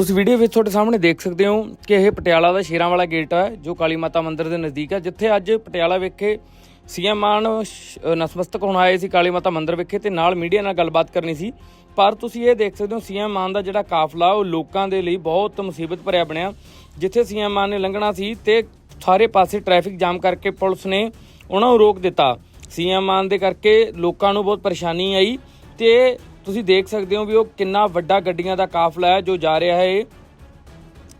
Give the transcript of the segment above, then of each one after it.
ਤੁਸੀਂ ਵੀਡੀਓ ਵਿੱਚ ਤੁਹਾਡੇ ਸਾਹਮਣੇ ਦੇਖ ਸਕਦੇ ਹੋ ਕਿ ਇਹ ਪਟਿਆਲਾ ਦਾ ਸ਼ੇਰਾਂ ਵਾਲਾ ਗੇਟ ਹੈ ਜੋ ਕਾਲੀ ਮਾਤਾ ਮੰਦਿਰ ਦੇ ਨਜ਼ਦੀਕ ਹੈ ਜਿੱਥੇ ਅੱਜ ਪਟਿਆਲਾ ਵਿਖੇ ਸੀਐਮ ਮਾਨ ਸ਼- ਅ, ਨਤਮਸਤਕ ਹੋਣ ਆਏ ਸੀ ਕਾਲੀ ਮਾਤਾ ਮੰਦਿਰ ਵਿਖੇ ਤੇ ਨਾਲ ਮੀਡੀਆ ਨਾਲ ਗੱਲਬਾਤ ਕਰਨੀ ਸੀ। ਪਰ ਤੁਸੀਂ ਇਹ ਦੇਖ ਸਕਦੇ ਹੋ ਸੀਐਮ ਮਾਨ ਦਾ ਜਿਹੜਾ ਕਾਫਲਾ ਉਹ ਲੋਕਾਂ ਦੇ ਲਈ ਬਹੁਤ ਮੁਸੀਬਤ ਭਰਿਆ ਬਣਿਆ ਜਿੱਥੇ ਸੀਐਮ ਮਾਨ ਨੇ ਲੰਘਣਾ ਸੀ ਤੇ ਸਾਰੇ ਪਾਸੇ ਟ੍ਰੈਫਿਕ ਜਾਮ ਕਰਕੇ ਪੁਲਿਸ ਨੇ ਉਹਨਾਂ ਨੂੰ ਰੋਕ ਦਿੱਤਾ। ਸੀਐਮ ਮਾਨ ਦੇ ਕਰਕੇ ਲੋਕਾਂ ਨੂੰ ਬਹੁਤ ਪਰੇਸ਼ਾਨੀ ਆਈ ਤੇ ਤੁਸੀਂ ਦੇਖ ਸਕਦੇ ਹੋ ਵੀ ਉਹ ਕਿੰਨਾ ਵੱਡਾ ਗੱਡੀਆਂ ਦਾ ਕਾਫਲਾ ਹੈ ਜੋ ਜਾ ਰਿਹਾ ਹੈ।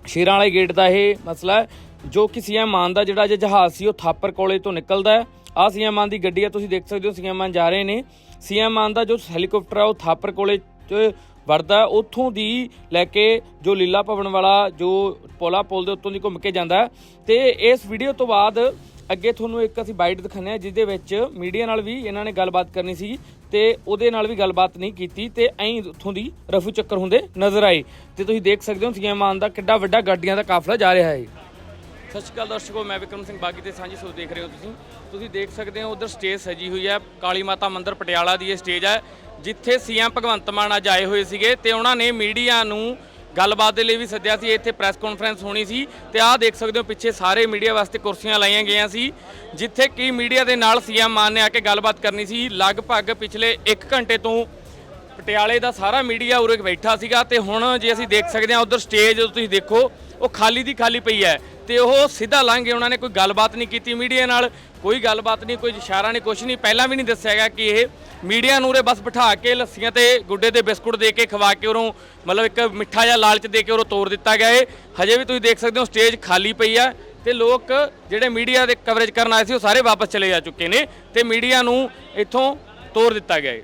ਸ਼ੇਰਾਂ ਵਾਲੇ ਗੇਟ ਦਾ ਇਹ ਮਸਲਾ ਹੈ, ਜੋ ਕਿ ਸੀਐਮ ਮਾਨ ਦਾ ਜਿਹੜਾ ਜਹਾਜ਼ ਸੀ, ਉਹ ਥਾਪਰ ਕੋਲੇ ਤੋਂ ਨਿਕਲਦਾ ਹੈ। ਆ ਸੀਐਮ ਮਾਨ ਦੀ ਗੱਡੀ ਹੈ, ਤੁਸੀਂ ਦੇਖ ਸਕਦੇ ਹੋ ਸੀਐਮ ਮਾਨ ਜਾ ਰਹੇ ਨੇ। ਸੀਐਮ ਮਾਨ ਦਾ ਜੋ ਹੈਲੀਕਾਪਟਰ ਹੈ, ਉਹ ਥਾਪਰ ਕੋਲੇ ਚ ਵੜਦਾ ਉੱਥੋਂ ਦੀ ਲੈ ਕੇ ਜੋ ਲੀਲਾ ਭਵਨ ਵਾਲਾ, ਜੋ ਪੋਲਾ ਪੁਲ ਦੇ ਉੱਤੋਂ ਦੀ ਘੁੰਮ ਕੇ ਜਾਂਦਾ ਹੈ। ਤੇ ਇਸ ਵੀਡੀਓ ਤੋਂ ਬਾਅਦ ਅੱਗੇ ਤੁਹਾਨੂੰ ਇੱਕ ਅਸੀਂ ਬਾਈਟ ਦਿਖਾਉਂਦੇ ਹਾਂ, ਜਿਹਦੇ ਵਿੱਚ ਮੀਡੀਆ ਨਾਲ ਵੀ ਇਹਨਾਂ ਨੇ ਗੱਲਬਾਤ ਕਰਨੀ ਸੀ ਤੇ ਉਹਦੇ ਨਾਲ ਵੀ ਗੱਲਬਾਤ ਨਹੀਂ ਕੀਤੀ ਤੇ ਐਂ ਉੱਥੋਂ ਦੀ ਰਫੂ ਚੱਕਰ ਹੁੰਦੇ ਨਜ਼ਰ ਆਏ। ਤੇ ਤੁਸੀਂ ਦੇਖ ਸਕਦੇ ਹੋ, ਸੀਐਮ ਮਾਨ ਦਾ ਕਿੱਡਾ ਵੱਡਾ ਗੱਡੀਆਂ ਦਾ ਕਾਫਲਾ ਜਾ ਰਿਹਾ ਹੈ। ਸਤਿ ਸ਼੍ਰੀ ਅਕਾਲ ਦਰਸ਼ਕੋ, ਮੈਂ ਵਿਕਰਮ ਸਿੰਘ ਬਾਗੀ ਤੇ ਸਾਂਝੀ ਸੋਚ ਦੇਖ ਰਹੇ ਹੋ ਤੁਸੀਂ। ਤੁਸੀਂ ਦੇਖ ਸਕਦੇ ਹੋ, ਉਧਰ ਸਟੇਜ ਸਜੀ ਹੋਈ ਹੈ। ਕਾਲੀ ਮਾਤਾ ਮੰਦਿਰ ਪਟਿਆਲਾ ਦੀ ਇਹ ਸਟੇਜ ਹੈ, ਜਿੱਥੇ ਸੀਐਮ ਭਗਵੰਤ ਮਾਨ ਅੱਜ ਆਏ ਹੋਏ ਸੀਗੇ ਤੇ ਉਹਨਾਂ ਨੇ ਮੀਡੀਆ ਨੂੰ ਗੱਲਬਾਤ ਦੇ ਲਈ ਵੀ ਸੱਦਿਆ ਸੀ, ਇੱਥੇ ਪ੍ਰੈਸ ਕਾਨਫਰੰਸ ਹੋਣੀ ਸੀ ਤੇ ਆਹ ਦੇਖ ਸਕਦੇ ਹੋ ਪਿੱਛੇ ਸਾਰੇ ਮੀਡੀਆ ਵਾਸਤੇ ਕੁਰਸੀਆਂ ਲਾਈਆਂ ਗਈਆਂ ਸੀ, ਜਿੱਥੇ ਕਿ ਮੀਡੀਆ ਦੇ ਨਾਲ ਸੀਐਮ ਮਾਨ ਨੇ ਆ ਕੇ ਗੱਲਬਾਤ ਕਰਨੀ ਸੀ, ਲਗਭਗ ਪਿਛਲੇ 1 ਘੰਟੇ ਤੋਂ ਪਟਿਆਲੇ ਦਾ ਸਾਰਾ ਮੀਡੀਆ ਉਰੇ ਬੈਠਾ ਸੀਗਾ ਤੇ ਹੁਣ ਜੇ ਅਸੀਂ ਦੇਖ ਸਕਦੇ ਹਾਂ ਉਧਰ ਸਟੇਜ ਤੁਸੀਂ ਦੇਖੋ, ਉਹ ਖਾਲੀ ਦੀ ਖਾਲੀ ਪਈ ਹੈ ਤੇ ਉਹ ਸਿੱਧਾ ਲੰਘ ਗਏ ਉਹਨਾਂ ਨੇ ਕੋਈ ਗੱਲਬਾਤ ਨਹੀਂ ਕੀਤੀ ਮੀਡੀਆ ਨਾਲ, ਕੋਈ ਗੱਲਬਾਤ ਨਹੀਂ, ਕੋਈ ਇਸ਼ਾਰਾ ਨਹੀਂ ਕੁਝ ਨਹੀਂ। ਪਹਿਲਾਂ ਵੀ ਨਹੀਂ ਦੱਸਿਆ ਗਿਆ ਕਿ ਇਹ ਮੀਡੀਆ ਨੂੰ ਉਰੇ ਬਸ ਬਿਠਾ ਕੇ ਲੱਸੀਆਂ ਤੇ ਗੁੱਡੇ ਦੇ ਬਿਸਕੁਟ ਦੇ ਕੇ ਖਵਾ ਕੇ ਉਰੋਂ ਮਤਲਬ ਇੱਕ ਮਿੱਠਾ ਜਿਹਾ ਲਾਲਚ ਦੇ ਕੇ ਉਰੋਂ ਤੋੜ ਦਿੱਤਾ ਗਿਆ ਏ ਹਜੇ ਵੀ ਤੁਸੀਂ ਦੇਖ ਸਕਦੇ ਹੋ ਸਟੇਜ ਖਾਲੀ ਪਈ ਆ ਤੇ ਲੋਕ ਜਿਹੜੇ ਮੀਡੀਆ ਦੇ ਕਵਰੇਜ ਕਰਨ ਆਏ ਸੀ ਉਹ ਸਾਰੇ ਵਾਪਸ ਚਲੇ ਜਾ ਚੁੱਕੇ ਨੇ ਤੇ ਮੀਡੀਆ ਨੂੰ ਇੱਥੋਂ ਤੋੜ ਦਿੱਤਾ ਗਿਆ ਏ